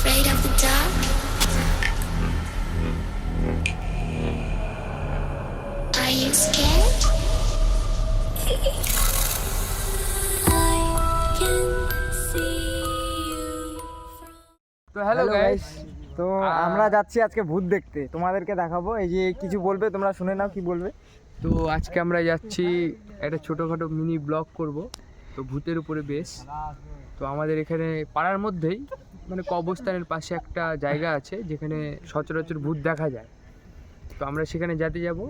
afraid of the dark? Are you scared? I can see you from তো hello Hello guys guys, তো আমরা যাচ্ছি আজকে ভূত দেখতে। তোমাদেরকে দেখাবো এই যে কিছু বলবে তোমরা শুনে নাও কি বলবে। তো আজকে আমরা যাচ্ছি একটা ছোটোখাটো মিনি ব্লগ করব তো ভূতের উপরে বেশ তো আমাদের এখানে পাড়ার মধ্যেই মানে কবরস্থানের পাশে একটা জায়গা আছে যেখানে সচরাচর ভূত দেখা যায়। তো আমরা সেখানে যেতে যাব।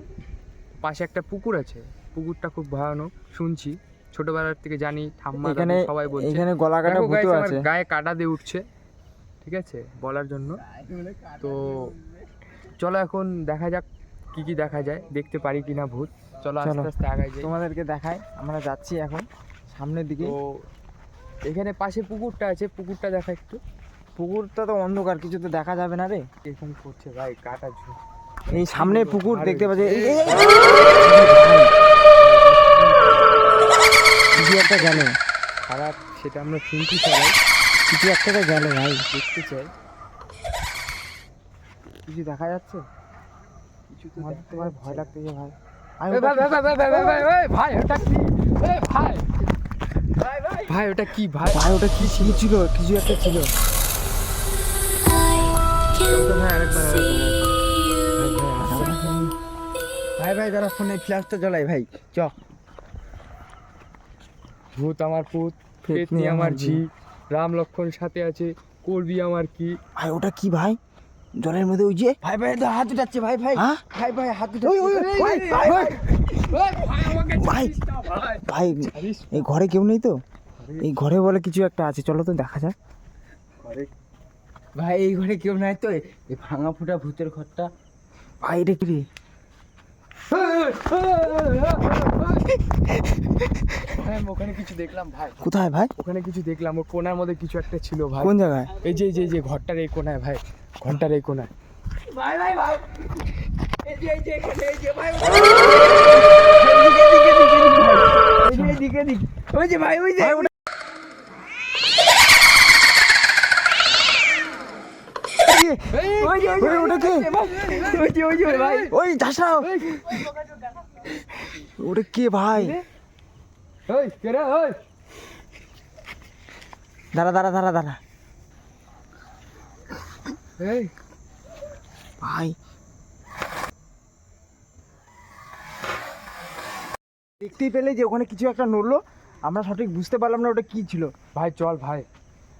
পাশে একটা পুকুর আছে। পুকুরটা খুব ভয়ানক শুনছি। ছোটবেলার থেকে জানি ঠাম্মা এখানে সবাই বলছে। এখানে গলা কাটা আমার আছে। গায়ে কাটা দিয়ে উঠছে ঠিক আছে বলার জন্য। তো চলো এখন দেখা যাক কি কি দেখা যায়। দেখতে পারি কিনা ভূত। চলো আস্তে আস্তে আগাই যাই। তোমাদেরকে দেখাই। আমরা যাচ্ছি এখন সামনের দিকে। তো এখানে পাশে পুকুরটা আছে। পুকুরটা দেখা একটু। পুকুরটা তো অন্ধকার কিছু তো দেখা যাবে না রে এরকম করছে ভাই কাটা এই সামনে পুকুর দেখতে পাচ্ছি একটা গেল খারাপ সেটা আমরা শুনতে চাই কিছু একটা তো গেল ভাই দেখতে চাই কিছু দেখা যাচ্ছে কিছু তো ভাই ভয় লাগতেছে ভাই ভাই ওটা কি ভাই ভাই ওটা কি ভাই ভাই ওটা কি ছিল কিছু একটা ছিল ভাই ভাই যারা ফোনে ফ্ল্যাশটা জ্বলাই ভাই। চ। ভূত আমার পুত পেতনি আমার ঝি রাম লক্ষণ সাথে আছে করবি আমার কি? ভাই ওটা কি ভাই? জলের মধ্যে ওই যে? ভাই ভাই হাত উঠাচ্ছে ভাই ভাই। হ্যাঁ? ভাই ভাই হাত। ভাই ভাই এই ঘরে কেউ নেই তো? এই ঘরে বলে কিছু একটা আছে চলো তো দেখা যাক। ভাই এই ঘরে কেউ নাই তো? এই ভাঙা ফুটা ভূতের ঘরটা। ভাই এটা কি রে? ওখানে কিছু দেখলাম ভাই। কোথায় ভাই? ওখানে কিছু দেখলাম ও কোনার মধ্যে কিছু একটা ছিল ভাই। কোন জায়গায়? এই যে যে যে ঘরটার এই কোনায় ভাই। ঘরটার এই কোনায়। ভাই ভাই ভাই। এই যে এই যে এই যে ভাই ওই যে ভাই ওই যে। যে ওই যে ওই, ওটা কে? ওই যে ওই যে ভাই। ওই ওটা কে ভাই? ওই কে রে ওই? দাঁড়া দাঁড়া দাঁড়া দাঁড়া। এই। ভাই। দেখতেই পেলে যে ওখানে কিছু একটা নড়লো। আমরা সঠিক বুঝতে পারলাম না ওটা কি ছিল। ভাই চল ভাই।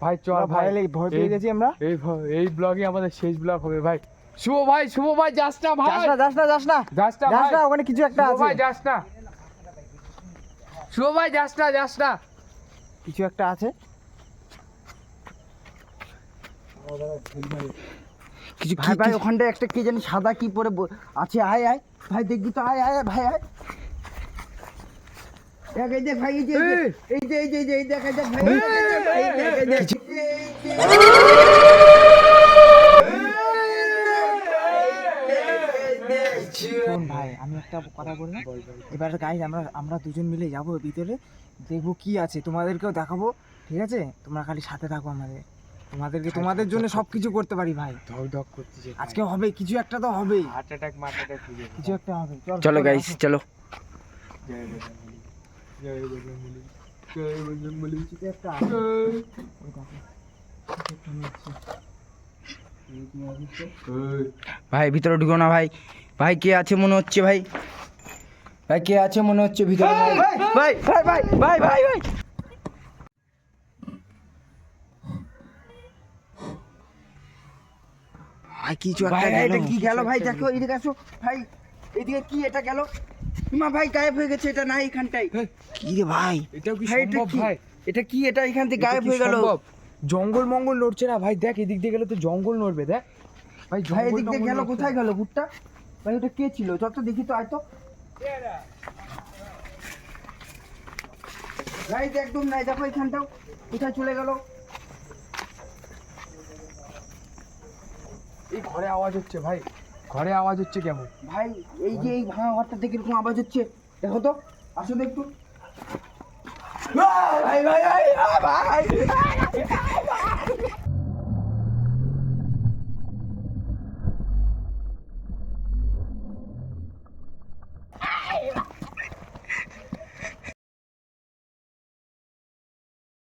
ভাই চল ভাই। ভয় ভয় পেয়ে গেছি আমরা। এই এই ব্লগে আমাদের শেষ ব্লগ হবে ভাই। শুভ ভাই শুভ ভাই যাস না ভাই। যাস না যাস না যাস না। যাস না যাস না ওখানে কিছু একটা আছে ভাই যাস না। শুভ ভাই যাস না যাস না। কিছু একটা আছে। কিছু ভাই ভাই ওখানটা একটা কে জানি সাদা কি পরে আছে। আয় আয়। ভাই দেখবি তো আয় আয় ভাই আয়। ভাই আমি একটা কথা বলি। এবার গাই আমরা আমরা দুজন মিলে যাব ভিতরে দেখব কি আছে। তোমাদেরকেও দেখাবো ঠিক আছে? তোমরা খালি সাথে থাকো আমাদের। তোমাদেরকে তোমাদের জন্য সবকিছু করতে পারি ভাই। ধক করতেছে আজকে হবে কিছু একটা তো হবে হার্ট অ্যাটাক মার্ট অ্যাটাক কিছু একটা হবে। চলো গাইস চলো ভাই ভিতরে ঢুকো না ভাই। ভাই কে আছে মনে হচ্ছে ভাই? ভাই কে আছে মনে হচ্ছে ভিতরে ভাই? ভাই ভাই। ভাই ভাই ভাই ভাই ভাই কিছু একটা এটা কি গেল? ভাই? দেখো এদিকে আসো। ভাই এদিকে কি এটা গেল? মা ভাই গায়েব হয়ে গেছে এটা নাই এখানটাই। কি রে ভাই? এটাও কি এটা সম্ভব ভাই? এটা কি? এটা এখান থেকে গায়েব হয়ে গেল? জঙ্গল মঙ্গল নড়ছে না ভাই? দেখ এদিক দিয়ে গেলে তো জঙ্গল নড়বে দেখ। ভাই ভাই এদিক দিয়ে গেল কোথায় গেল ভুট্টা ভাই ওটা কে ছিল? যত দেখি তো আয় তো এটা একদম নাই। দেখো এখানটাও কোথায় চলে গেল। এই ঘরে আওয়াজ হচ্ছে ভাই। ঘরে আওয়াজ হচ্ছে কেমন ভাই এই যে এই ভাঙা ঘরটা থেকে এরকম আওয়াজ হচ্ছে দেখো তো আসো তো একটু ভাই ভাই ভাই ভাই